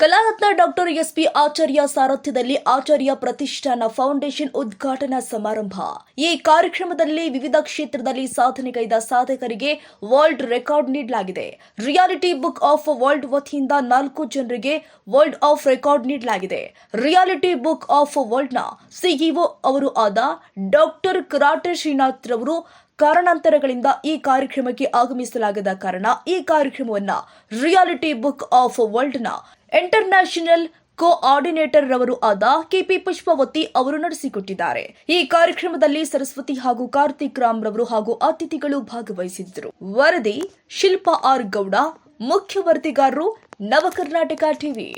ಕಲಾರತ್ನ doctor SP ಆಚಾರ್ಯ ಸಾರಥ್ಯದಲ್ಲಿ ಆಚಾರ್ಯ ಪ್ರತಿಷ್ಠಾನ foundation ಉದ್ಘಾಟನಾ ಸಮಾರಂಭ. ಈ ಕಾರ್ಯಕ್ರಮದಲ್ಲಿ ವಿವಿಧ ಕ್ಷೇತ್ರದಲ್ಲಿ ಸಾಧನೆಗೈದ ಸಾಧಕರಿಗೆ ವರ್ಲ್ಡ್ ರೆಕಾರ್ಡ್ ನೀಡಲಾಗಿದೆ. ರಿಯಾಲಿಟಿ ಬುಕ್ ಆಫ್ ವರ್ಲ್ಡ್ ವತಿಯಿಂದ ನಾಲ್ಕು ಜನರಿಗೆ ವರ್ಲ್ಡ್ ಆಫ್ ರೆಕಾರ್ಡ್ ನೀಡಲಾಗಿದೆ. ರಿಯಾಲಿಟಿ ಬುಕ್ ಆಫ್ ವರ್ಲ್ಡ್ನ ಸಿಇಒ ಅವರು ಆದ ಡಾಕ್ಟರ್ ಕರಾಟೆ ಶ್ರೀನಾಥ್ ರವರು ಕಾರಣಾಂತರಗಳಿಂದ ಈ ಕಾರ್ಯಕ್ರಮಕ್ಕೆ ಆಗಮಿಸಲಾಗದ ಕಾರಣ ಈ ಕಾರ್ಯಕ್ರಮವನ್ನು ರಿಯಾಲಿಟಿ ಬುಕ್ ಆಫ್ ವರ್ಲ್ಡ್ನ ಇಂಟರ್ನ್ಯಾಷನಲ್ ಕೋಆರ್ಡಿನೇಟರ್ ರವರು ಆದ ಕೆಪಿ ಪುಷ್ಪವತಿ ಅವರು ನಡೆಸಿಕೊಟ್ಟಿದ್ದಾರೆ. ಈ ಕಾರ್ಯಕ್ರಮದಲ್ಲಿ ಸರಸ್ವತಿ ಹಾಗೂ ಕಾರ್ತಿಕ್ ರಾಮ್ ರವರು ಹಾಗೂ ಅತಿಥಿಗಳು ಭಾಗವಹಿಸಿದ್ದರು. ವರದಿ ಶಿಲ್ಪಾ ಆರ್ ಗೌಡ ಮುಖ್ಯ ವರದಿಗಾರರು ನವಕರ್ನಾಟಕ ಟಿವಿ.